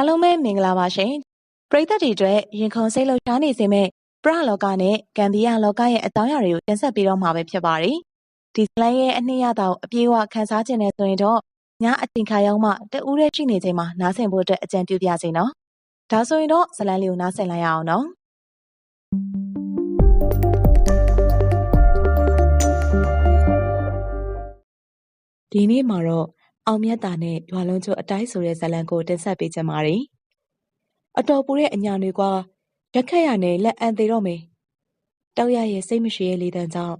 အားလုံးပဲမင်္ဂလာပါရှင်ပရိသတ်တွေအတွက်ရင်ခုန်စိတ်လှုပ်ရှားနေစေမဲ့ပရလောကနဲ့ကံဒီယာလောကရဲ့အကြောင်းအရာတွေကိုတင်ဆက်ပေးတော့မှာပဲဖြစ်ပါတယ်ဒီဇလန်ရဲ့အနှစ်ရတာကိုအပြေးအဝခန်းစားခြင်းနဲ့ဆိုရင်တော့ညအချိန်ခါရောက်မှတဦးရဲ့ရှိနေချိန်မှာနားဆင်ဖို့အတွက်အကြံပြုပြစေနော်ဒါဆိုရင်တော့ဇလန်လေးကိုနားဆင်လိုက်ရအောင်နော်ဒီနေ့မှာတော့ အောင်မြတ်တာနဲ့ရွာလုံးချိုအတိုင်းဆိုတဲ့ဇလံကိုတင်ဆက်ပေးချင်ပါတယ်။အတော်ပူတဲ့အညာတွေကရက်ခက်ရနဲ့လက်အန်သေးတော့မယ်။တောက်ရရဲ့စိတ်မရှိရဲ့လေတံကြောင့်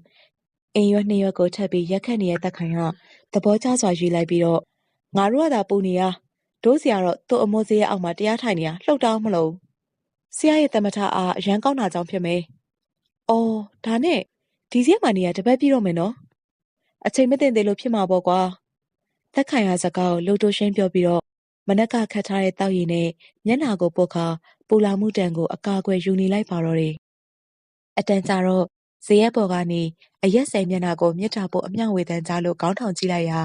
အိမ်ရွက်နှစ်ရွက်ကိုထပ်ပြီးရက်ခက်နေတဲ့တက်ခိုင်ကသဘောကျစွာယူလိုက်ပြီးတော့ငါတို့ကသာပူနေရဒိုးစရာတော့သူ့အမိုးစရဲ့အောက်မှာတရားထိုင်နေရလှုပ်တောင်းမလို့ဆရာရဲ့တမထအားအရန်ကောင်းတာကြောင့်ဖြစ်မယ်။အော်ဒါနဲ့ဒီစရက်မှနေရတပတ်ပြည့်တော့မယ်နော်။အချိန်မတင်သေးလို့ဖြစ်မှာပေါ့ကွာ။ သက်ခိုင်ရာစကားကိုလှုပ်တိုးရှင်းပြောပြီးတော့မနက်ကခတ်ထားတဲ့တောက်ရည်နဲ့မျက်နှာကိုပုတ်ခါပူလာမှုတန်ကိုအကာအကွယ်ယူနေလိုက်ပါတော့တယ်။အတန်ကြာတော့ဇေယျပေါ်ကနေအရက်ဆိုင်မျက်နှာကိုမြစ်တာပို့အမြောက်ဝေတန်းကြားလို့ခေါင်းထောင်ကြည့်လိုက်ရာ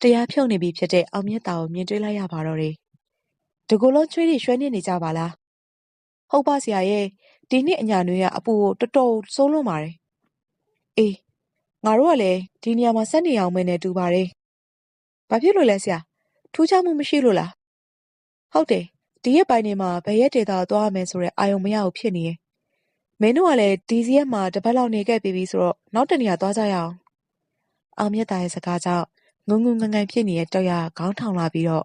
တရားဖြုတ်နေပြီဖြစ်တဲ့အောင်မြတ်တာကိုမြင်တွေ့လိုက်ရပါတော့တယ်။တကူလုံးချွေးတွေရွှဲနေနေကြပါလား။ဟုတ်ပါဆရာရဲ့ဒီနှစ်အညာနွေးကအပူကိုတော်တော်ဆိုးလွန်းပါတယ်။အေးငါတို့ကလည်းဒီနေရာမှာဆက်နေအောင်မဲနဲ့တူပါတယ်။ ဘာဖြစ်လို့လဲဆရာ။ထူးခြားမှုမရှိလို့လား။ဟုတ်တယ်။ဒီရက်ပိုင်းတွေမှာဘယ်ရက်ဒေသကိုသွားရမယ်ဆိုတဲ့အာရုံမရဘူးဖြစ်နေတယ်။မင်းတို့ကလည်းဒီဇရက်မှာတပတ်လောက်နေခဲ့ပြီးပြီဆိုတော့နောက်တနေရာသွားကြရအောင်။အောင်မြတ်သားရဲ့စကားကြောင့်ငုံငုံငန်ငန်ဖြစ်နေတဲ့တောက်ရခေါင်းထောင်လာပြီးတော့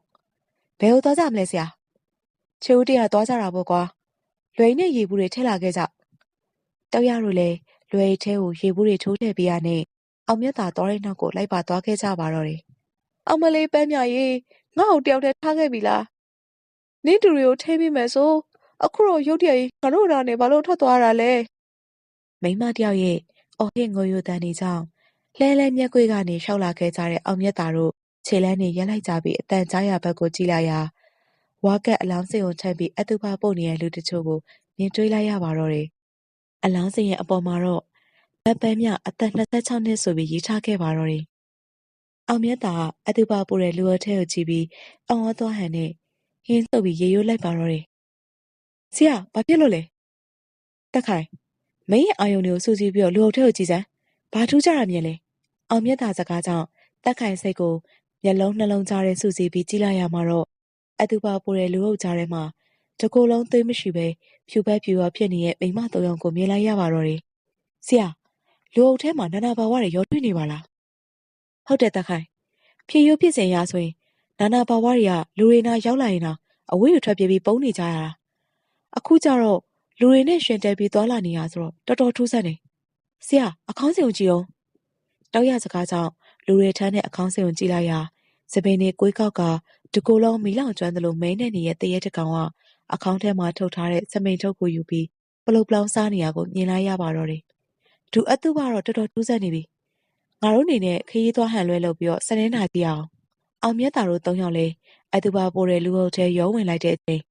ဘယ်ကိုသွားကြမလဲဆရာ။ချေဦးတရသွားကြတာပေါ့ကွာ။လွယ်နဲ့ရေဘူးတွေထည့်လာခဲ့ကြ။တောက်ရတို့လည်းလွယ်ထဲကိုရေဘူးတွေထိုးထည့်ပေးရနဲ့အောင်မြတ်သားတော်တဲ့နောက်ကိုလိုက်ပါသွားခဲ့ကြပါတော့တယ် အမလေးပန်းမြရေငါ့ကိုတယောက်တည်းထားခဲ့ပြီလားနင့်တူတွေကိုထိမိမယ်ဆိုအခုတော့ရုတ်တရက်ငါတို့နာနေဘာလို့ထွက်သွားတာလဲမိမတယောက်ရဲ့အော်ဟစ်ငိုယိုတန်နေကြောင်းလဲလဲမျက်ကွေးကနေရှောက်လာခဲ့ကြတဲ့အောင်မြတ်တာတို့ခြေလန်းနေရက်လိုက်ကြပြီးအတန်ကြားရဘက်ကိုကြည့်လိုက်ရာဝါကက်အလောင်းစင်ကိုထမ်းပြီးအတူပါပို့နေတဲ့လူတချို့ကိုမြင်တွေ့လိုက်ရပါတော့တယ်အလောင်းစင်ရဲ့အပေါ်မှာတော့ဗတ်ပန်းမြအသက်26နှစ်ဆိုပြီးရေးထားခဲ့ပါတော့တယ် အောင်မြတ်သာကအတူပါပို့တဲ့လူအထဲကိုကြည့်ပြီးအံ့ဩသွားဟန်နဲ့ဟင်းဆုပ်ပြီးရေရိုးလိုက်ပါတော့တယ်။ဆရာဘာဖြစ်လို့လဲ။တက်ခိုင်မင်းရဲ့အာယုံတွေကိုစူးစီးပြီးတော့လူအုပ်ထဲကိုကြည့်စမ်း။ဘာထူးကြတာမြင်လဲ။အောင်မြတ်သာစကားကြောင့်တက်ခိုင်စိတ်ကိုမျက်လုံးနှလုံးကြားထဲစူးစီးပြီးကြည့်လိုက်ရမှာတော့အတူပါပို့တဲ့လူအုပ်ကြားထဲမှာတကိုယ်လုံးသွေးမရှိပဲဖြူပက်ဖြူရောဖြစ်နေတဲ့မိမတော်ရောင်ကိုမြင်လိုက်ရပါတော့တယ်။ဆရာလူအုပ်ထဲမှာနာနာဘာဝတွေရောတွေ့နေပါလား ဟုတ်တယ်တခိုင်ဖြည့်ရိုးဖြစ်စဉ်ရဆိုရင်နာနာဘာဝတွေကလူတွေနာရောက်လာရင်တော့အဝေးကိုထွက်ပြေးပြီးပုံနေကြရတာအခုကျတော့လူတွေနဲ့ရှင်တဲပြီးသွားလာနေရဆိုတော့တော်တော်ထူးဆန်းနေဆရာအကောင်းစီကိုကြည့်အောင်တောက်ရစကားကြောင့်လူတွေထမ်းတဲ့အကောင်းစီကိုကြည့်လိုက်ရာစပင်းနေကိုယ်ကောက်ကတကူလုံးမီလောင်ကျွမ်းသလိုမဲနေနေတဲ့တရဲတကောင်ကအကောင့်ထဲမှာထုတ်ထားတဲ့စမိန်ထုတ်ကိုယူပြီးပလုတ်ပလောင်းစားနေရကိုမြင်လိုက်ရပါတော့တယ်။ဒူအတုကတော့တော်တော်ထူးဆန်းနေပြီ ငါတို့အနေနဲ့ခရီးသွားဟန်လွှဲလုပ်ပြီးတော့စနင်းနာကြည့်အောင်အောင်မြတ်တာတို့သုံးယောက်လဲအတူပါပိုးတဲ့လူအုပ်ထဲရောဝင်လိုက်တဲ့အချိန်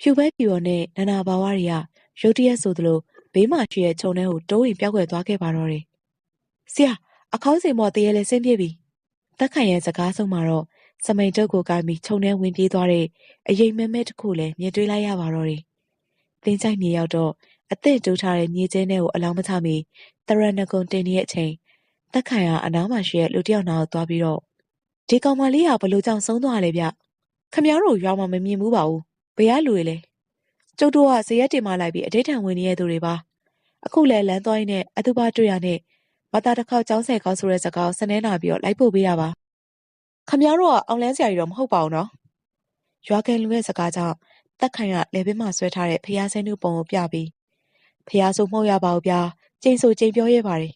ဖြူပဲဖြူရောနဲ့နာနာဘာဝတွေကရုတ်တရက်ဆိုသလိုဘေးမှာရှိတဲ့ခြုံထဲကိုတိုးရင်ပြောက်ွယ်သွားခဲ့ပါတော့တယ်ဆရာအခေါင်းစင်မော်တရေလဲဆင်းပြေးပြီတက်ခိုင်ရဲ့စကားဆုံးမှာတော့စမိန်တုတ်ကိုကိုင်းပြီးခြုံထဲဝင်ပြေးသွားတဲ့အရင်မဲမဲတစ်ခုလည်းမြင်တွေ့လိုက်ရပါတော့တယ်တင်းချိုက်မြေရောက်တော့အသင့်တူးထားတဲ့မြေကျင်းထဲကိုအလောင်းမချမီတရဏဂုံတင်နေတဲ့အချိန် သက်ခိုင်ကအနားမှာရှိတဲ့လူတယောက်နာကိုသွားပြီးတော့ဒီကောင်မလေးကဘလို့ကြောင့်ဆုံးသွားလဲဗျခမ ्या တို့ရွာမှာမမြင်ဘူးပါဘူးဘယ်ကလူတွေလဲကျုပ်တို့ကဇရက်တင်မလိုက်ပြီးအတိတ်ထံဝင်နေတဲ့သူတွေပါအခုလဲလမ်းသွားရင်းနဲ့အတူပါတွေ့ရနဲ့မသားတစ်ခေါက်ចောင်းဆယ်ခေါက်ဆိုတဲ့စကားစနေနာပြီးတော့လိုက်ပို့ပေးတာပါခမ ्या တို့ကအောင်လန်းဆရာကြီးတော့မဟုတ်ပါဘူးနော်ရွာကန်လူရဲ့စကားကြောင့်တက်ခိုင်ကလေပင်မှာဆွဲထားတဲ့ဖျားဆင်းနုပုံကိုပြပြီးဖျားဆိုမှုတ်ရပါဘူးဗျာကျိန်ဆိုကျိန်ပြောရဲပါတယ်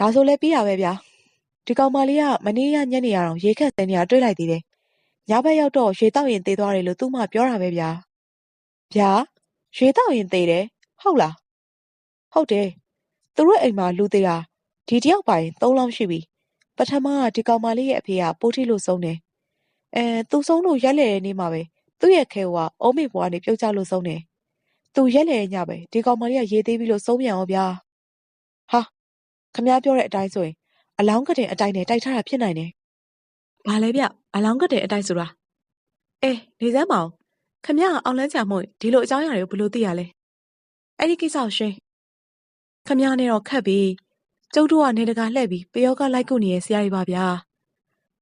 ဒါဆိုလည်းပြီးတာပဲဗျာဒီကောင်မလေးကမနေ့ကညနေရအောင်ရေခက်စဲနေရတွေ့လိုက်သေးတယ်ညဘက်ရောက်တော့ရွှေတောက်ရင်သေးသွားတယ်လို့သူ့မပြောတာပဲဗျာဗျာရွှေတောက်ရင်သေးတယ်ဟုတ်လားဟုတ်တယ်သူတို့အိမ်မှာလူသေးတာဒီတယောက်ပိုင်၃လောင်းရှိပြီပထမကဒီကောင်မလေးရဲ့အဖေကပိုးထိလို့ဆုံးတယ်အဲသူဆုံးလို့ရက်လေတဲ့နေ့မှာပဲသူ့ရဲ့ခဲဝါအုံးမေဘွားနေပြုတ်ကျလို့ဆုံးတယ်သူရက်လေညပဲဒီကောင်မလေးကရေသေးပြီးလို့ဆုံးပြန်အောင်ဗျာဟာ ခမ ्या ပြောတဲ့အတိုင်းဆိုရင်အလောင်းကတင်အတိုင်းနဲ့တိုက်ထားတာဖြစ်နိုင်တယ်။ဘာလဲဗျအလောင်းကတင်အတိုင်းဆိုတာ။အေးနေစမ်းမအောင်ခမရအောင်လန်းချာမို့ဒီလိုအကြောင်းအရာတွေကိုဘယ်လိုသိရလဲအဲ့ဒီကိစ္စကိုရှင်းခမရနဲ့တော့ခတ်ပြီးကျုပ်တို့ကနေတကာလှည့်ပြီးပယောကလိုက်ကုနေရဲ့ဆရာကြီးပါဗျာ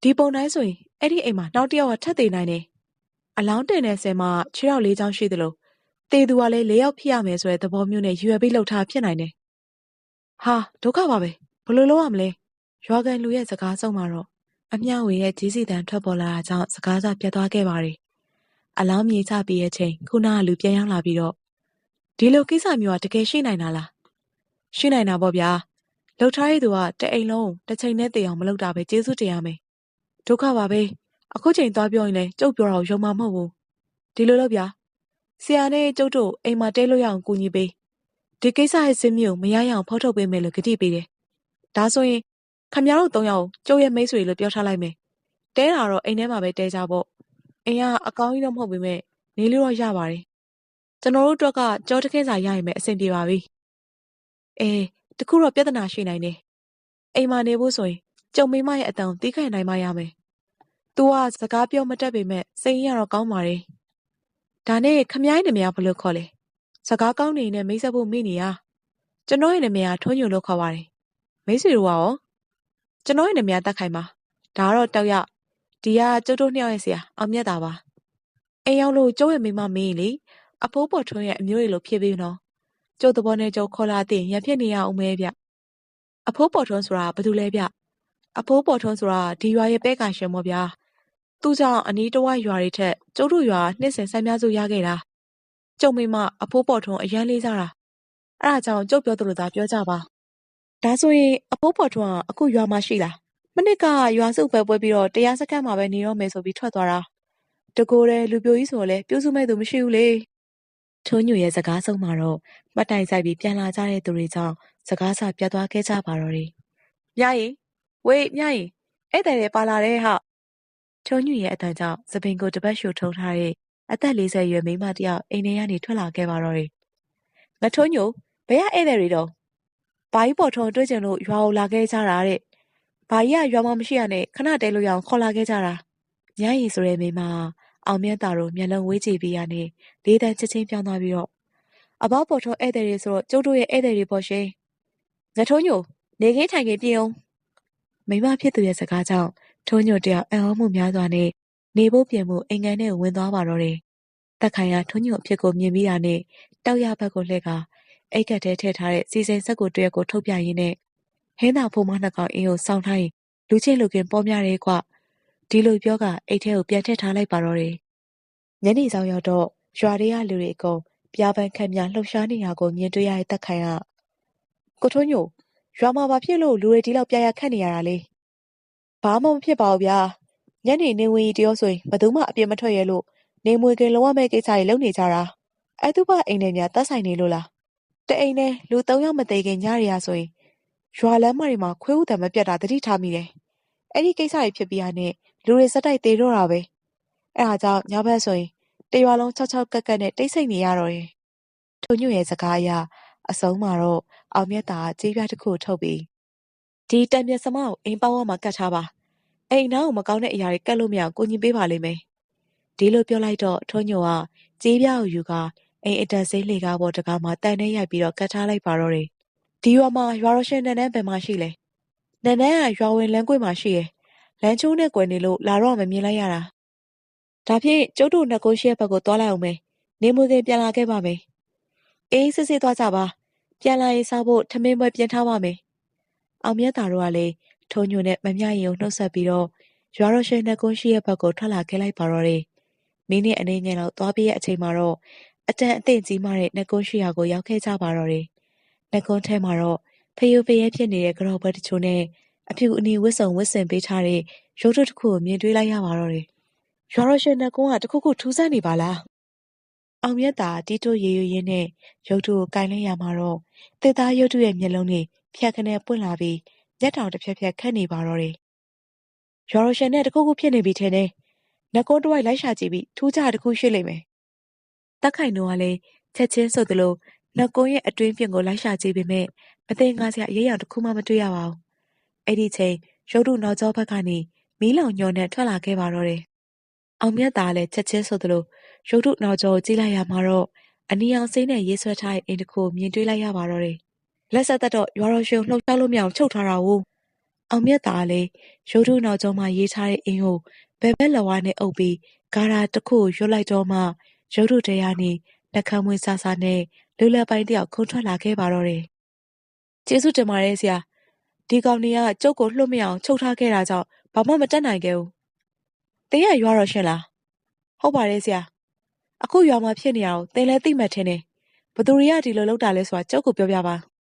ဒီပုံတိုင်းဆိုရင်အဲ့ဒီအိမ်မှာနောက်တစ်ယောက်ကထပ်သေးနိုင်တယ်အလောင်းတင်တဲ့ဆယ်မှာခြေထောက်လေးချောင်းရှိသလိုတေသူကလည်းလေးယောက်ဖြစ်ရမယ်ဆိုတဲ့သဘောမျိုးနဲ့ရွယ်ပြီးလှုပ်ထားဖြစ်နိုင်တယ် ဟာဒုက္ခပါပဲဘယ်လိုလုပ်ရမလဲရွာကန်လူရဲ့စကားဆုံးမှာတော့အမျှဝေရဲ့ကြီးစီတန်ထွက်ပေါ်လာတာကြောင့်စကားစပြတ်သွားခဲ့ပါတယ်အလောင်းမြေချပြီးရဲ့ချိန်ခုနကလူပြန်ရောက်လာပြီးတော့ဒီလိုကိစ္စမျိုးကတကယ်ရှိနိုင်တာလားရှိနိုင်တာပေါ့ဗျာလှုပ်ထားရသူကတအိမ်လုံးတစ်ချိန်နဲ့တည်အောင်မလုပ်တာပဲကျေးဇူးတင်ရမယ်ဒုက္ခပါပဲအခုချိန်သွားပြောရင်လည်းကျုပ်ပြောတာကိုယုံမှာမဟုတ်ဘူးဒီလိုလို့ဗျာဆရာနဲ့ကျုပ်တို့အိမ်မှာတဲလို့ရအောင်ကူညီပေး ဒီကိစ္စရဲ့စင်းမျိုးမရရအောင်ဖောက်ထုတ်ပေးမယ်လို့ကတိပေးတယ်ဒါဆိုရင်ခမရတို့၃ယောက်ကျုပ်ရဲ့မိတ်ဆွေလို့ပြောထားလိုက်မယ်တဲတာတော့အိမ်ထဲမှာပဲတဲကြပေါ့အိမ်ကအကောင်းကြီးတော့မဟုတ်ပေမဲ့နေလို့တော့ရပါတယ်ကျွန်တော်တို့အတွက်ကကြောတခင်းစာရရင်ပဲအဆင်ပြေပါပြီအေးတခုတော့ပြဿနာရှိနိုင်တယ်အိမ်မှာနေဖို့ဆိုရင်ကျုံမိမရဲ့အတန်တီးခိုင်နိုင်မှရမယ်။ "तू ကစကားပြောမတတ်ပေမဲ့စိတ်ရင်းကတော့ကောင်းပါတယ်။ဒါနဲ့ခမည်းနာမည်ကဘယ်လိုခေါ်လဲ။ စကားကောင်းနေနဲ့မိတ်ဆက်ဖို့မိနေရ။ကျွန်တော်ရဲ့နာမည်ကထွန်းညိုလို့ခေါ်ပါတယ်။မိတ်ဆွေတို့ကရောကျွန်တော်ရဲ့နာမည်ကတက်ခိုင်ပါ။ဒါကတော့တောက်ရဒီကကျုပ်တို့နှစ်ယောက်ရဲ့ဆရာအောင်မြတ်တာပါ။အိမ်ရောက်လို့ကျုပ်ရဲ့မိမမင်းလေအဖိုးပေါ်ထွန်းရဲ့အမျိုးတွေလို့ဖြစ်ပြီးနော်။ကျုပ်သဘောနဲ့ကျုပ်ခေါ်လာတဲ့ရံဖြစ်နေရအောင်မဲဗျ။အဖိုးပေါ်ထွန်းဆိုတာဘာတူလဲဗျအဖိုးပေါ်ထွန်းဆိုတာဒီရွာရဲ့ပဲကန်ရှင်မော်ဗျာသူ့ကြောင့်အနီးတစ်ဝိုက်ရွာတွေထက်ကျုပ်တို့ရွာနှစ်ဆယ်ဆိုင်များစုရခဲ့တာ ကျုံမိမအဖိုးပေါ်ထွန်းအရန်လေးစားတာအဲ့ဒါကြောင့်ကျုပ်ပြောသလိုသာပြောကြပါဒါဆိုရင်အဖိုးပေါ်ထွန်းကအခုရွာမှာရှိလားမနစ်ကရွာစုပဲပွဲပြီးတော့တရားစခန်းမှာပဲနေတော့မယ်ဆိုပြီးထွက်သွားတာတကိုယ်တည်းလူပြိုကြီးဆိုလဲပြုစုမဲ့သူမရှိဘူးလေထုံးညူရဲ့စကားဆုံးမှာတော့မှတ်တိုင်ဆိုင်ပြီးပြန်လာကြတဲ့သူတွေကြောင့်စကားစာပြတ်သွားခဲ့ကြပါတော့တယ်။ညရင်ဝေးမြရင်ဧည့်သည်တွေပါလာတဲ့ဟာထုံညွရဲ့အတန်ကြောင့်သပင်ကိုတပတ်ရှူထုံထားတဲ့ အသက်40ရွယ်မိန်းမတယောက်အိမ်ထဲကနေထွက်လာခဲ့ပါတော့တယ်။ငထုံညိုဘယ်ကဧည့်သည်တွေတော့ဘာကြီးပေါ်ထုံတွေ့ကြလို့ရွာကိုလာခဲ့ကြတာတဲ့။ဘာကြီးကရွာမမရှိရနဲ့ခဏတဲလို့ရအောင်ခေါ်လာခဲ့ကြတာ။ညရီဆိုတဲ့မိန်းမအောင်မြတ်တာတို့မျက်လုံးဝေးကြည့်ပြီးရနေလေးတန်းချက်ချင်းပြောင်းသွားပြီးတော့အဘောက်ပေါ်ထုံဧည့်သည်တွေဆိုတော့ကျုပ်တို့ရဲ့ဧည့်သည်တွေပေါ့ရှင်။ငထုံညိုနေခင်းထိုင်ခင်းပြင်အောင်မိမဖြစ်သူရဲ့စကားကြောင့်ထုံးညိုတယောက်အံ့ဩမှုများစွာနဲ့ နေဖို့ပြင်မှုအိမ်ငန်းထဲဝင်သွားပါတော့တယ်။တက်ခိုင်ကထုံးညိုအဖြစ်ကိုမြင်ပြီးတာနဲ့တောက်ရဘက်ကိုလှည့်ကအိတ်ကတ်ထဲထည့်ထားတဲ့စီစဉ်ဆက်ကိုတရက်ကိုထုတ်ပြရင်းနဲ့ဟင်းသာဖိုးမနှစ်ကောင်အင်းကိုစောင်းထားရင်လူချင်းလူကင်ပေါ်များတယ်ကွဒီလိုပြောကအိတ်ထဲကိုပြန်ထည့်ထားလိုက်ပါတော့တယ်။ညနေဆောင်ရောက်တော့ရွာတွေကလူတွေအကုန်ပြာပန်းခက်များလှုပ်ရှားနေတာကိုမြင်တွေ့ရတဲ့တက်ခိုင်ကကိုထုံးညိုရွာမှာဘာဖြစ်လို့လူတွေဒီလောက်ပြာရခတ်နေရတာလဲဘာမှမဖြစ်ပါဘူးဗျာ ညနေနေဝင်ကြီးတယောဆိုရင်ဘယ်သူမှအပြစ်မထွက်ရဲလို့နေမွေခင်လုံးဝမဲ့ကိစ္စတွေလုပ်နေကြတာအဲ့သူ့ဘအိမ်ထဲများတတ်ဆိုင်နေလို့လားတအိမ်နဲ့လူ၃ယောက်မသေးခင်ညရရဆိုရင်ရွာလမ်းမတွေမှာခွေးဥတံမပြတ်တာတတိထားမိတယ်အဲ့ဒီကိစ္စတွေဖြစ်ပြီးရနဲ့လူတွေစက်တိုက်သေးတော့တာပဲအဲ့ဒါကြောင့်ညဘက်ဆိုရင်တရွာလုံး၆၆ကက်ကက်နဲ့တိတ်ဆိတ်နေရတော့တယ်ထိုညွန့်ရဲ့စကားအရအဆုံးမှာတော့အောင်မြတ်တာကြေးပြားတစ်ခုထုတ်ပြီးဒီတံမြက်စမကိုအိမ်ပေါင်းဝမှာကတ်ထားပါ အိမ်နားကိုမကောင်းတဲ့အရာတွေကတ်လို့မရအောင်ကိုကြီးပေးပါလိမ့်မယ်ဒီလိုပြောလိုက်တော့ထွန်းညိုကကြေးပြားကိုယူကအိမ်အတက်စိမ့်လေကားပေါ်တကားမှာတန်နဲ့ရိုက်ပြီးတော့ကတ်ထားလိုက်ပါတော့တယ်ဒီရွာမှာရွာရရှင်နန်းနန်းဘယ်မှာရှိလဲနန်းနန်းကရွာဝင်လမ်းကွေ့မှာရှိရယ်လမ်းချိုးနဲ့ကွယ်နေလို့လာတော့မမြင်လိုက်ရတာဒါဖြင့်ကျုပ်တို့နှစ်ကိုရှိရဲ့ဘက်ကိုသွားလိုက်အောင်မယ်နေမွေခင်ပြန်လာခဲ့ပါမယ်အေးစစ်စစ်သွားကြပါပြန်လာရင်စားဖို့ထမင်းပွဲပြင်ထားပါမယ်။အောင်မြတ်တာတို့ကလည်း ထုံညွန့်နဲ့မမြရင်ကိုနှုတ်ဆက်ပြီးတော့ရွာတော်ရှိနှစ်ကုန်းရှိရဲ့ဘက်ကိုထွက်လာခဲ့လိုက်ပါတော့တယ်။မင်းနဲ့အနေငယ်လောက်သွားပြီးရဲ့အချိန်မှာတော့အတန်အသင့်ကြီးမားတဲ့နှစ်ကုန်းရှိရာကိုရောက်ခဲ့ကြပါတော့တယ်။နှစ်ကုန်းထဲမှာတော့ဖယိုဖယဲဖြစ်နေတဲ့ကြော်ဘွက်တချို့နဲ့အဖြူအနီဝစ်စုံဝစ်စင်ပေးထားတဲ့ရုပ်ထုတစ်ခုကိုမြင်တွေ့လိုက်ရပါတော့တယ်။ရွာတော်ရှိနှစ်ကုန်းကတခုခုထူးဆန်းနေပါလားအောင်မြတ်သာတီးတိုးရေရွရင်းနဲ့ရုပ်တုကိုကင်လိုက်ရမှာတော့တစ်သားရုပ်တုရဲ့မျက်လုံးတွေဖြတ်ခနဲပွင့်လာပြီး မျက်တောင်တစ်ဖြက်ဖြက်ခတ်နေပါတော့တယ်။ရော်ရရှင်နဲ့တခုခုဖြစ်နေပြီထင်တယ်။နှကုန်းတဝိုက်လိုက်ရှာကြည့်ပြီးထူးခြားတခုရှိလိမ့်မယ်။တက်ခိုင်တို့ကလည်းချက်ချင်းဆိုသလိုနှကုန်းရဲ့အတွင်းပြင်ကိုလိုက်ရှာကြည့်ပေမဲ့မသိငါစရာအရေးအရာတစ်ခုမှမတွေ့ရပါဘူး။အဲ့ဒီချိန်ရုပ်တုနောက်ကျောဘက်ကနေမီးလောင်ညော်နဲ့ထွက်လာခဲ့ပါတော့တယ်အောင်မြတ်သားလည်းချက်ချင်းဆိုသလိုရုတ်ထုနောက်ကျောကိုကြည့်လိုက်ရမှာတော့အနီအောင်စိမ့်နဲ့ရေးဆွဲထားတဲ့အိမ်တစ်ခုမြင်တွေ့လိုက်ရပါတော့တယ်။ လက်ဆက်သက်တော့ရွာတော်ရှင်လှုပ်ရှားလို့မရအောင်ချုပ်ထားတာကိုအောင်မြတ်သားလည်းရုတ်ထုနောက်ကျောမှာရေးထားတဲ့အိမ်ကိုဘယ်ဘက်လက်ဝါးနဲ့အုပ်ပြီးဂါရာတစ်ခုရွတ်လိုက်တော့မှရုတ်ထုတရားနေနှကမ်းမွေးဆာဆာနဲ့လူလက်ပိုင်းတယောက်ခုန်ထွက်လာခဲ့ပါတော့တယ်။ကျေးဇူးတင်ပါတယ်ဆရာ။ဒီကောင်တွေကကျုပ်ကိုလှုပ်မရအောင်ချုပ်ထားခဲ့တာကြောင့်ဘာမှမတတ်နိုင်ခဲ့ဘူး။တင်းရရွာတော်ရှင်လား။ဟုတ်ပါတယ်ဆရာ။အခုရွာမှာဖြစ်နေရအောင်တင်းလဲသိမှတ်ထင်းတယ်။ဘသူတွေကဒီလိုလုပ်တာလဲဆိုတာကျုပ်ကိုပြောပြပါ။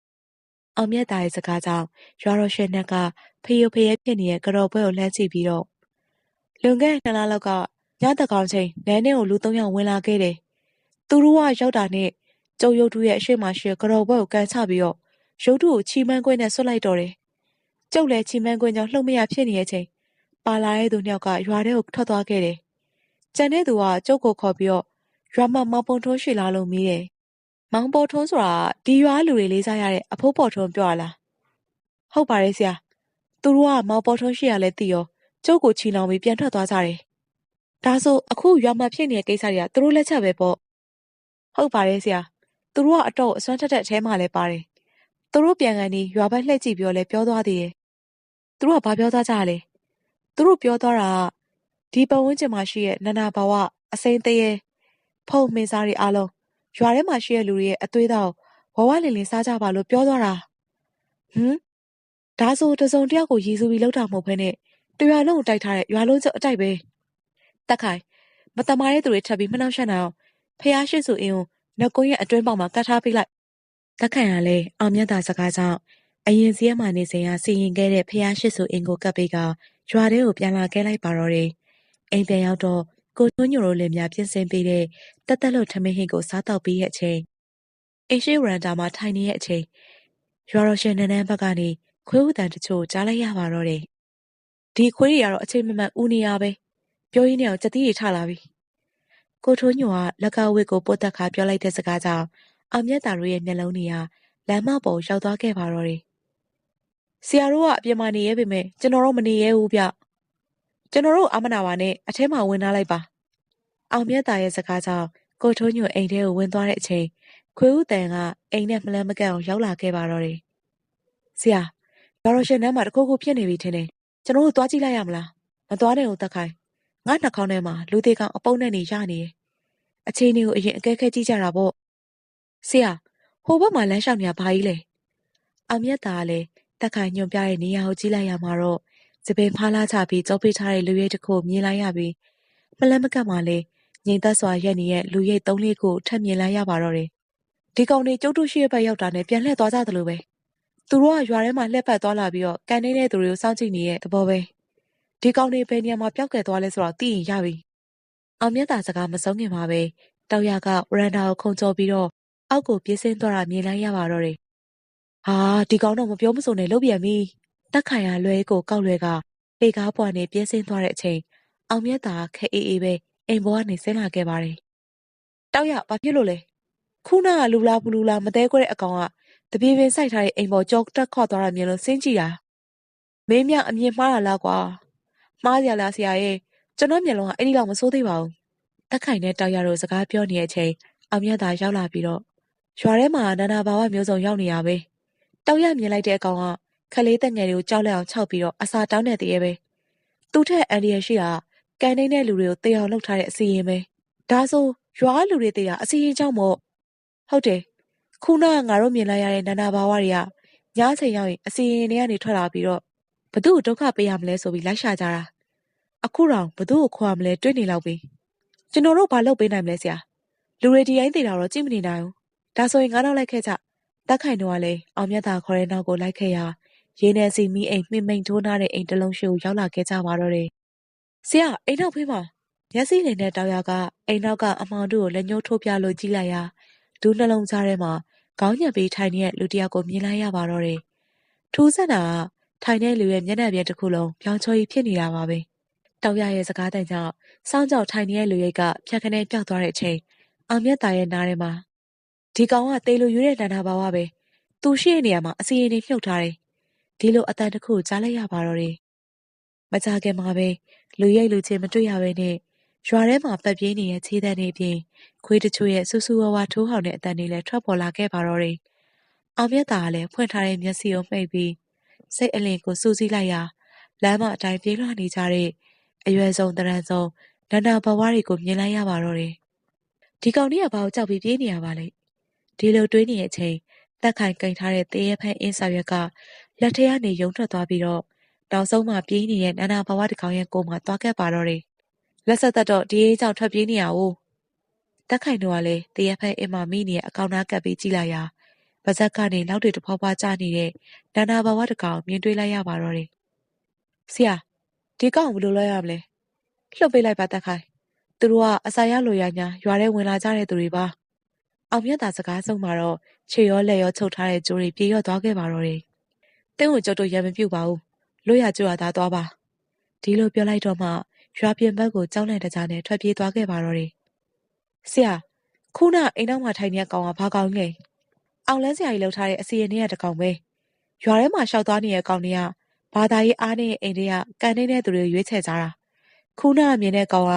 အောင်မြတ်သားရဲ့စကားကြောင့်ရွာတော်ရှင်နှက်ကဖျော်ဖျဲဖြစ်နေတဲ့ကတော်ပွဲကိုလှမ်းကြည့်ပြီးတော့လွန်ခဲ့တဲ့နှစ်လလောက်ကညတကောင်ချိန်လမ်းထဲကိုလူသုံးယောက်ဝင်လာခဲ့တယ်။သူတို့ကရောက်တာနဲ့ကျုပ်ရုပ်ထုရဲ့အရှိမရှိကတော်ပွဲကိုကန်ချပြီးတော့ရုပ်ထုကိုချီမန်းခွင်းနဲ့ဆွတ်လိုက်တော့တယ်။ကျုပ်လည်းချီမန်းခွင်းကြောင့်လှုပ်မရဖြစ်နေတဲ့အချိန်ပါလာတဲ့သူနှစ်ယောက်ကရွာထဲကိုထွက်သွားခဲ့တယ်။ကျန်တဲ့သူကကျုပ်ကိုခေါ်ပြီးတော့ရွာမှာမောင်ပုံထုံးရှိလားလို့မေးတယ်။ မောင်ပေါ်ထုံးဆိုတာဒီရွာလူတွေလေးစားရတဲ့အဖိုးပေါ်ထုံးပြောရလား။ဟုတ်ပါတယ်ဆရာ။သူတို့ကမောင်ပေါ်ထုံးရှိရလဲသိရောကျုပ်ကိုချီနှောင်ပြီးပြန်ထွက်သွားကြတယ်။ဒါဆိုအခုရွာမှာဖြစ်နေတဲ့ကိစ္စတွေကသူတို့လက်ချက်ပဲပေါ့။ဟုတ်ပါတယ်ဆရာ။သူတို့ကအတော့အစွမ်းထက်တဲ့အထဲမှာလည်းပါတယ်။သူတို့ပြန်ကန်ဒီရွာဘက်လှည့်ကြည့်ပြီးတော့လည်းပြောသွားသေးတယ်။သူတို့ကဘာပြောသွားကြလဲ။သူတို့ပြောသွားတာကဒီပတ်ဝန်းကျင်မှာရှိတဲ့နန္နာဘာဝအစိမ့်သေးရဲ့ဖုံမင်းစားတွေအားလုံး ရွာထဲမှာရှိတဲ့လူတွေရဲ့အသွေးသားကိုဝဝလင်လင်စားကြပါလို့ပြောသွားတာ။ဟမ်ဒါဆိုတစုံတယောက်ကိုရည်စူးပြီးလောက်တာမဟုတ်ဘဲနဲ့တရွာလုံးကိုတိုက်ထားတဲ့ရွာလုံးကျုပ်အတိုက်ပဲတက်ခိုင်မတမားတဲ့သူတွေထပ်ပြီးမနှောက်ယှက်နိုင်အောင်ဖះရှိစုအင်းကိုနှကုန်းရဲ့အတွင်းပေါက်မှာကတ်ထားပေးလိုက်တက်ခိုင်ကလည်းအောင်မြတ်တာစကားကြောင့်အရင်စီးရမှနေစဉ်ကစီရင်ခဲ့တဲ့ဖះရှိစုအင်းကိုကတ်ပေးကရွာထဲကိုပြန်လာခဲ့လိုက်ပါတော့တယ်အိမ်ပြန်ရောက်တော့ ကိုထွန်းညိုတို့လည်းများပြင်ဆင်ပေးတဲ့တက်တက်လို့ထမင်းဟင်းကိုစားတော့ပြီးရဲ့အချိန်အိရှိရန်တာမှာထိုင်နေရဲ့အချိန်ရွာတော်ရှင်နန်းနန်းဘက်ကနေခွေးဥတန်တချို့ကြားလိုက်ရပါတော့တယ်ဒီခွေးတွေကတော့အချိန်မမှန်ဦးနေရပဲပြောရင်းနဲ့အောင်ကြတိတွေထလာပြီကိုထိုးညိုကလက်ကဝစ်ကိုပို့တက်ခါပြောလိုက်တဲ့စကားကြောင့်အောင်မြတ်တာတို့ရဲ့မျက်လုံးတွေကလမ်းမပေါ်ရောက်သွားခဲ့ပါတော့တယ်ဆရာတို့ကအပြင်မှာနေရဲပေမဲ့ကျွန်တော်တို့မနေရဲဘူးဗျ ကျွန်တော်တို့အမနာပါနဲ့အထဲမှာဝင်လာလိုက်ပါအောင်မြတ်တာရဲ့စကားကြောင့်ကိုထိုးညိုအိမ်ထဲကိုဝင်သွားတဲ့အချိန်ခွေးဦးတန်ကအိမ်နဲ့မလန်းမကန့်အောင်ရောက်လာခဲ့ပါတော့တယ်ဆရာဘာလို့ရှင်နန်းမှာတခုခုဖြစ်နေပြီထင်တယ်ကျွန်တော်တို့သွားကြည့်လိုက်ရမလားမသွားနဲ့ဦးတက်ခိုင်ငါနှာခေါင်းထဲမှာလူသေးကောင်အပုပ်နဲ့နေရနေတယ်အချိန်တွေကိုအရင်အကဲခဲကြည့်ကြတာပေါ့ဆရာဟိုဘက်မှာလမ်းလျှောက်နေရဘာကြီးလဲအောင်မြတ်သားကလည်းတက်ခိုင်ညွန်ပြတဲ့နေရာကိုကြည့်လိုက်ရမှာတော့ စပင်ဖားလာချပြီးကြောပေးထားတဲ့လူရိပ်တစ်ခုမြင်လိုက်ရပြီးမလန်းမကတ်မှလည်းငြိမ်သက်စွာရက်နေတဲ့လူရိပ်သုံးလေးခုထပ်မြင်လိုက်ရပါတော့တယ်ဒီကောင်တွေကျုပ်တို့ရှိရဘက်ရောက်တာနဲ့ပြန်လှည့်သွားကြသလိုပဲသူတို့ကရွာထဲမှာလှည့်ပတ်သွားလာပြီးတော့ကန်နေတဲ့သူတွေကိုစောင့်ကြည့်နေတဲ့သဘောပဲဒီကောင်တွေဘယ်နေရာမှာပျောက်ကဲသွားလဲဆိုတော့သိရင်ရပြီအောင်မြတ်တာစကားမဆုံးခင်မှာပဲတောက်ရကဝရန်ဒါကိုခုံကျော်ပြီးတော့အောက်ကိုပြေးဆင်းသွားတာမြင်လိုက်ရပါတော့တယ်ဟာဒီကောင်တော့မပြောမစုံနဲ့လုတ်ပြန်ပြီ တက်ခိုင်ရလွဲကိုကောက်လွဲကလေကားပွားနေပြေးဆင်းသွားတဲ့အချိန်အောင်မြတ်တာခက်အေးအေးပဲအိမ်ပေါ်ကနေဆင်းလာခဲ့ပါတယ်တောက်ရဘာဖြစ်လို့လဲခုနကလူလားဘူးလူလားမသေးခွဲတဲ့အကောင်ကတပြေပင်စိုက်ထားတဲ့အိမ်ပေါ်ကြောတက်ခေါ့သွားတာမြင်လို့စင်းကြည့်တာမင်းမြအမြင်မှားတာလားကွာမှားရလားဆရာရဲ့ကျွန်တော်မျက်လုံးကအဲ့ဒီလောက်မဆိုးသေးပါဘူးတက်ခိုင်နဲ့တောက်ရတို့စကားပြောနေတဲ့အချိန်အောင်မြတ်သာရောက်လာပြီးတော့ရွာထဲမှာနာနာဘာဝမျိုးစုံရောက်နေရပဲတောက်ရမြင်လိုက်တဲ့အကောင်က ခလေးတက်ငယ်တွေကိုကြောက်လက်အောင်ခြောက်ပြီးတော့အစာတောင်းနေတည်းရဲ့ပဲသူ့ထက်အန်ဒီရရှိတာကန်နေတဲ့လူတွေကိုတေအောင်လှုပ်ထားတဲ့အစီရင်ပဲဒါဆိုရွာလူတွေတေတာအစီရင်ကြောင့်မို့ဟုတ်တယ်ခုနကငါတို့မြင်လိုက်ရတဲ့နာနာဘာဝတွေကညချိန်ရောက်ရင်အစီရင်တွေကနေထွက်လာပြီးတော့ဘသူ့ကိုဒုက္ခပေးရမလဲဆိုပြီးလိုက်ရှာကြတာအခုတော့ဘသူ့ကိုခေါ်ရမလဲတွေးနေလောက်ပြီကျွန်တော်တို့ဘာလုပ်ပေးနိုင်မလဲဆရာလူတွေဒီတိုင်းသေးတာတော့ကြည့်မနေနိုင်ဘူးဒါဆိုရင်ငါတော့လိုက်ခဲ့ကြတက်ခိုင်တော့ကလည်းအောင်မြတ်သာခေါ်တဲ့နောက်ကိုလိုက်ခဲ့ရာ ရင်းနေစီမီအိမ်မှိမ့်မိန်ထိုးနာတဲ့အိမ်တလုံးရှိကိုရောက်လာခဲ့ကြပါတော့တယ်ဆရာအိမ်နောက်ဖေးမှာမျက်စိလေးနဲ့တောက်ရကအိမ်နောက်ကအမောင်တို့ကိုလက်ညှိုးထိုးပြလို့ကြည့်လိုက်ရာဒူးနှလုံးကြားထဲမှာခေါင်းညက်ပြီးထိုင်နေတဲ့လူတစ်ယောက်ကိုမြင်လိုက်ရပါတော့တယ်ထူးဆန်းတာကထိုင်တဲ့လူရဲ့မျက်နှာပြင်တစ်ခုလုံးပြောင်းချောကြီးဖြစ်နေတာပါပဲတောက်ရရဲ့စကားတန်ကြောင့်စောင်းကြောက်ထိုင်နေတဲ့လူရိတ်ကဖြတ်ခနဲပြောက်သွားတဲ့အချိန်အောင်မြတ်သားရဲ့နားထဲမှာဒီကောင်ကတေလိုရွေးတဲ့နန္ဒဘာဝပဲသူရှိတဲ့နေရာမှာအစီရင်တွေမြုပ်ထားတယ် ဒီလိုအတန်တစ်ခုကြားလိုက်ရပါတော့တယ်မကြခင်မှာပဲလူရိတ်လူချင်းမတွေ့ရဘဲနဲ့ရွာထဲမှာပတ်ပြေးနေတဲ့ခြေတံတွေအပြင်ခွေးတချို့ရဲ့ဆူဆူဝါဝါထိုးဟောင်တဲ့အတန်တွေလည်းထွက်ပေါ်လာခဲ့ပါတော့တယ်။အောင်မြတ်သားကလည်းဖွင့်ထားတဲ့မျက်စိကိုမှိတ်ပြီးစိတ်အလင်ကိုစူးစီးလိုက်ရာလမ်းမအတိုင်းပြေးလွှားနေကြတဲ့အရွယ်ဆုံးတရံဆုံးနန္ဒဘဝတွေကိုမြင်လိုက်ရပါတော့တယ်။ဒီကောင်ကြီးကဘာကိုကြောက်ပြီးပြေးနေရပါလဲ။ဒီလိုတွေးနေတဲ့အချိန်တက်ခိုင်ကိန်ထားတဲ့တေးရဖန်းအင်းဆောင်ရွက်က လက်ထက်ကနေယုံထွက်သွားပြီးတော့နောက်ဆုံးမှပြေးနေတဲ့နန္ဒဘဝတကောင်ရဲ့ကိုယ်မှာသွားခဲ့ပါတော့တယ်။လက်ဆက်သက်တော့ဒီအေးကြောင့်ထွက်ပြေးနေရ哦။တက်ခိုင်တို့ကလည်းတေးရဖန်းအင်းမမိနေတဲ့အကောင့်နားကပ်ပြီးကြည့်လိုက်ရာပါဇက်ကနေနောက်တွေတဖွာဖွာကျနေတဲ့နန္ဒဘဝတကောင်မြင်တွေ့လိုက်ရပါတော့တယ်။ဆရာဒီကောင်ဘယ်လိုလုပ်ရမလဲ။လှုပ်ပေးလိုက်ပါတက်ခိုင်။သူတို့ကအစာရလိုရညာရွာထဲဝင်လာကြတဲ့သူတွေပါ။အောင်မြတ်သာစကားဆုံးမှာတော့ခြေရောလက်ရောချုပ်ထားတဲ့ကြိုးတွေပြေရော့သွားခဲ့ပါတော့တယ်။ တင်းကိုကြုတ်တို့ရံမပြုတ်ပါဘူး။လွတ်ရကြွရသားသွားပါ။ဒီလိုပြောလိုက်တော့မှရွာပြင်ဘက်ကိုကြောက်လန့်တကြားနဲ့ထွက်ပြေးသွားခဲ့ပါတော့တယ်။ဆရာခုနအိမ်နောက်မှာထိုင်နေတဲ့ကောင်ကဘာကောင်လဲ။အောင်လန်းဆရာကြီးလှုပ်ထားတဲ့အစီအရင်ကတကောင်ပဲ။ရွာထဲမှာရှောက်သွားနေတဲ့ကောင်တွေကဘာသာရေးအားနဲ့အိမ်တွေကကန်နေတဲ့သူတွေရွေးချယ်ကြတာ။ခုနအမြင်တဲ့ကောင်က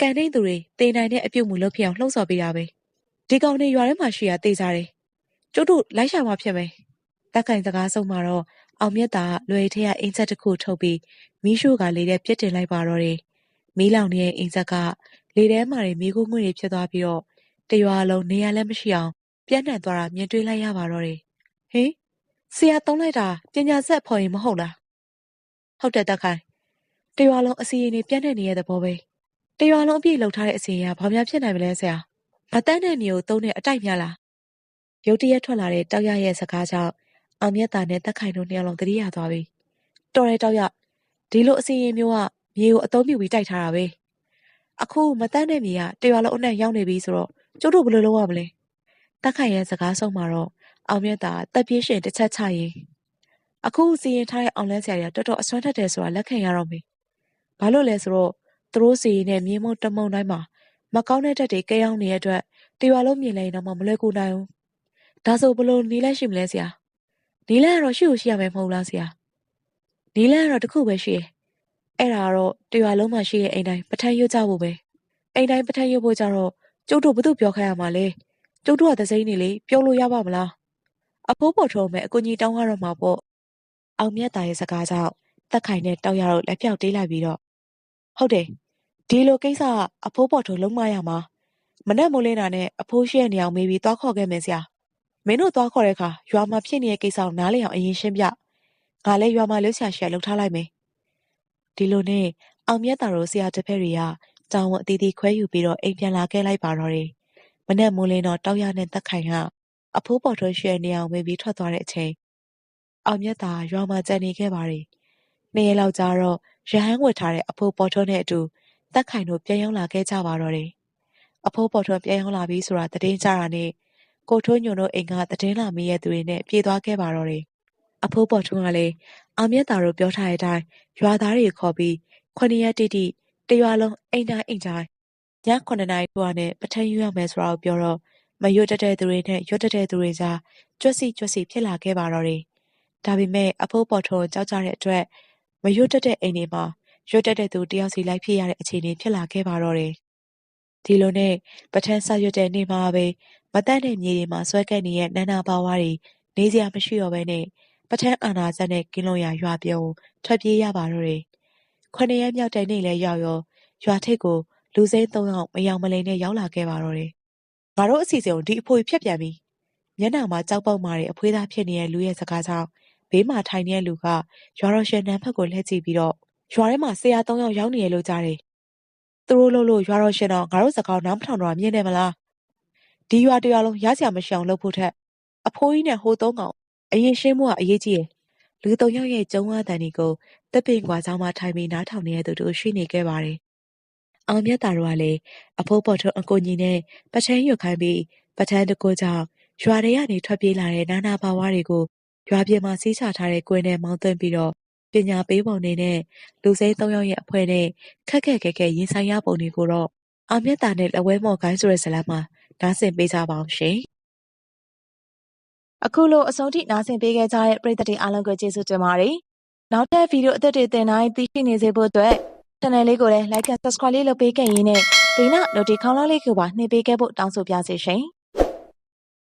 ကန်တဲ့သူတွေတေနိုင်တဲ့အပြုတ်မှုလုပ်ဖြစ်အောင်လှုံ့ဆော်ပေးတာပဲ။ဒီကောင်တွေရွာထဲမှာရှိရတေးကြတယ်။ကျုပ်တို့လိုက်ရှာမှဖြစ်မယ်။ တက်ကင်စကားဆုံးမှာတော့အောင်မြတ်တာလွယ်ထက်အင်းချက်တစ်ခုထုတ်ပြီးမီးရှို့ကလေတဲ့ပြစ်တင်လိုက်ပါတော့တယ်။မီးလောင်နေတဲ့အင်းချက်ကလေထဲမှာတွေမိခိုးငွေတွေဖြစ်သွားပြီးတော့တရွာလုံးနေရာလည်းမရှိအောင်ပြန့်နှံ့သွားတာမြင်တွေ့လိုက်ရပါတော့တယ်။ဟင်ဆရာသုံးလိုက်တာပညာဆက်ဖော်ရင်မဟုတ်လား။ဟုတ်တယ်တက်ခိုင်တရွာလုံးအစီရင်တွေပြန့်နှံ့နေတဲ့သဘောပဲ။တရွာလုံးအပြည့်လှုပ်ထားတဲ့အစီရင်ကဘာများဖြစ်နိုင်မလဲဆရာ။မတန်းတဲ့မျိုးသုံးတဲ့အတိုက်များလား။ရုတ်တရက်ထွက်လာတဲ့တောက်ရရဲ့စကားကြောင့် အောင်မြတ်တာနဲ့တက်ခိုင်တို့နှစ်ယောက်လုံးသတိရသွားပြီ။တော်ရဲတောက်ရဒီလိုအစီရင်မျိုးကမြေကိုအသုံးပြုပြီးတိုက်ထားတာပဲ။အခုမတန်းတဲ့မြေကတရွာလုံးအနှံ့ရောက်နေပြီဆိုတော့ကျုပ်တို့ဘယ်လိုလုပ်ရမလဲ။တက်ခိုင်ရဲ့စကားဆုံးမှာတော့အောင်မြတ်တာတက်ပြေးရှင်တစ်ချက်ချရင်အခုစီရင်ထားတဲ့အောင်လန်းဆရာကြီးတော်တော်အစွမ်းထက်တယ်ဆိုတာလက်ခံရတော့မယ်။ဘာလို့လဲဆိုတော့သူတို့စီရင်တဲ့မြေမုံတမုံတိုင်းမှာမကောင်းတဲ့တက်တွေကြဲရောက်နေတဲ့အတွက်တရွာလုံးမြင်လိုက်ရင်တော့မလွယ်ကူနိုင်ဘူး။ဒါဆိုဘလို့နီးလိုက်ရှိမလဲဆရာ။ နီးလိုက်ကတော့ရှိကိုရှိရမယ်မဟုတ်လားဆရာ။နီးလိုက်ကတော့တခုပဲရှိရဲ့။အဲ့ဒါကတော့တရွာလုံးမှာရှိတဲ့အိမ်တိုင်းပထန်းရွတ်ကြဖို့ပဲ။အိမ်တိုင်းပထန်းရွတ်ဖို့ကြတော့ကျုပ်တို့ဘသူပြောခိုင်းရမှာလဲ။ကျုပ်တို့ကသစိမ့်နေလေပြောလို့ရပါမလား။အဖိုးပေါ်ထုံးမဲ့အကူကြီးတောင်းရတော့မှာပေါ့။အောင်မြတ်သားရဲ့စကားကြောင့်တက်ခိုင်နဲ့တောက်ရတော့လက်ပြောက်တေးလိုက်ပြီးတော့ဟုတ်တယ်ဒီလိုကိစ္စကအဖိုးပေါ်ထုံးလုံးမရမှာမနဲ့မိုးလင်းတာနဲ့အဖိုးရှိရဲ့နေအောင်မေးပြီးသွားခေါ်ခဲ့မယ်ဆရာ မင်းတို့သွားခေါ်တဲ့အခါရွာမှာဖြစ်နေတဲ့ကိစ္စကိုနားလည်အောင်အရင်ရှင်းပြငါလည်းရွာမှာလှုပ်ရှားရှာလှုပ်ထားလိုက်မယ်ဒီလိုနဲ့အောင်မြတ်သားတို့ဆရာတစ်ဖက်တွေကတောင်းဝအတီးတီးခွဲယူပြီးတော့အိမ်ပြန်လာခဲ့လိုက်ပါတော့တယ်မနဲ့မိုးလင်းတော့တောက်ရနဲ့တက်ခိုင်ကအဖိုးပေါ်ထုံးရှိရဲ့နေအောင်မေးပြီးထွက်သွားတဲ့အချိန်အောင်မြတ်သားရွာမှာကြံနေခဲ့ပါတယ်နေ့ရက်လောက်ကြာတော့ရဟန်းဝတ်ထားတဲ့အဖိုးပေါ်ထွန်းနဲ့အတူတက်ခိုင်တို့ပြန်ရောက်လာခဲ့ကြပါတော့တယ်။အဖိုးပေါ်ထွန်းပြန်ရောက်လာပြီဆိုတာတည်င်းကြတာနဲ့ ကိုထွန်းညွန့်တို့အိမ်ကတည်င်းလာမိရဲ့သူတွေနဲ့ပြေးသွားခဲ့ပါတော့တယ်။အဖိုးပေါ်ထွန်းကလည်းအောင်မြတ်တာတို့ပြောထားတဲ့အတိုင်းရွာသားတွေခေါ်ပြီးခုနှစ်ရက်တိတိတရွာလုံးအိမ်တိုင်းအိမ်တိုင်းည9နာရီထိုးနဲ့ပထန်းယူရမယ်ဆိုတာကိုပြောတော့မရွတ်တတဲ့သူတွေနဲ့ရွတ်တတဲ့သူတွေကြားကြွက်စီကြွက်စီဖြစ်လာခဲ့ပါတော့တယ်။ဒါပေမဲ့အဖိုးပေါ်ထွန်းကြောက်ကြတဲ့အတွက်မရွတ်တတဲ့အိမ်တွေမှာရွတ်တတဲ့သူတယောက်စီလိုက်ဖြစ်ရတဲ့အခြေအနေဖြစ်လာခဲ့ပါတော့တယ်။ဒီလိုနဲ့ပထန်းဆက်ရွတ်တဲ့နေ့မှာပဲ မတတ်တဲ့မြေတွေမှာဆွဲကပ်နေတဲ့နန္နာပါဝါတွေနေစရာမရှိတော့ဘဲနဲ့ပထန်းအာနာဇက်နဲ့ကင်းလုံးရရွာပြုံးထွက်ပြေးရပါတော့တယ်။ခုနှစ်ရက်မြောက်တဲ့နေ့လဲရောက်ရောရွာထိပ်ကိုလူစိမ်းသုံးယောက်မယောင်မလိန်နဲ့ရောက်လာခဲ့ပါတော့တယ်။ငါတို့အစီအစဉ်ကိုဒီအဖိုးဖြတ်ပြန်ပြီ။မျက်နှာမှာကြောက်ပေါက်မာတဲ့အဖွေးသားဖြစ်နေတဲ့လူရဲ့စကားကြောင့်ဘေးမှာထိုင်နေတဲ့လူကရွာတော်ရှင်နန်းဖက်ကိုလှည့်ကြည့်ပြီးတော့ရွာထဲမှာဆရာသုံးယောက်ရောက်နေရလို့ကြားတယ်။သူတို့လို့လို့ရွာတော်ရှင်တော့ငါတို့စကားနားမထောင်တော့မြင်တယ်မလား။ ဒီရွာတရွာလုံးရစရာမရှိအောင်လုပ်ဖို့ထက်အဖိုးကြီးနဲ့ဟိုသုံးကောင်အရင်ရှင်းမှုကအရေးကြီးတယ်။လူသုံးယောက်ရဲ့ကျုံဝါတန်ဒီကိုတပ်ပင်ကွာကြောင်းမှထိုင်ပြီးနားထောင်နေတဲ့သူတို့ရှိနေခဲ့ပါတယ်။အောင်မြတ်တာတို့ကလည်းအဖိုးပေါ်ထုံးအကိုကြီးနဲ့ပထန်းရွတ်ခိုင်းပြီးပထန်းတကိုကြောင့်ရွာတွေကနေထွက်ပြေးလာတဲ့နာနာဘာဝါတွေကိုရွာပြင်မှာစီးချထားတဲ့ကွင်းထဲမောင်းသွင်းပြီးတော့ပညာပေးပုံတွေနဲ့လူစိမ်းသုံးယောက်ရဲ့အဖွဲ့နဲ့ခက်ခက်ခဲခဲရင်ဆိုင်ရပုံတွေကိုတော့အောင်မြတ်တာနဲ့လက်ဝဲမော်ကိုင်းဆိုတဲ့ဇာတ်လမ်းမှာ နားဆင်ပေးကြပါအောင်ရှင်။အခုလိုအဆုံးထိနားဆင်ပေးခဲ့ကြတဲ့ပရိသတ်တွေအားလုံးကိုကျေးဇူးတင်ပါတယ်။နောက်ထပ်ဗီဒီယိုအသစ်တွေတင်တိုင်းသိရှိနေစေဖို့အတွက် channel လေးကိုလည်း like and subscribe လေးလုပ်ပေးခဲ့ရင်းနဲ့ဘေးနာ notification ခေါင်းလောင်းလေးကိုပါနှိပ်ပေးခဲ့ဖို့တောင်းဆိုပါရစေရှင်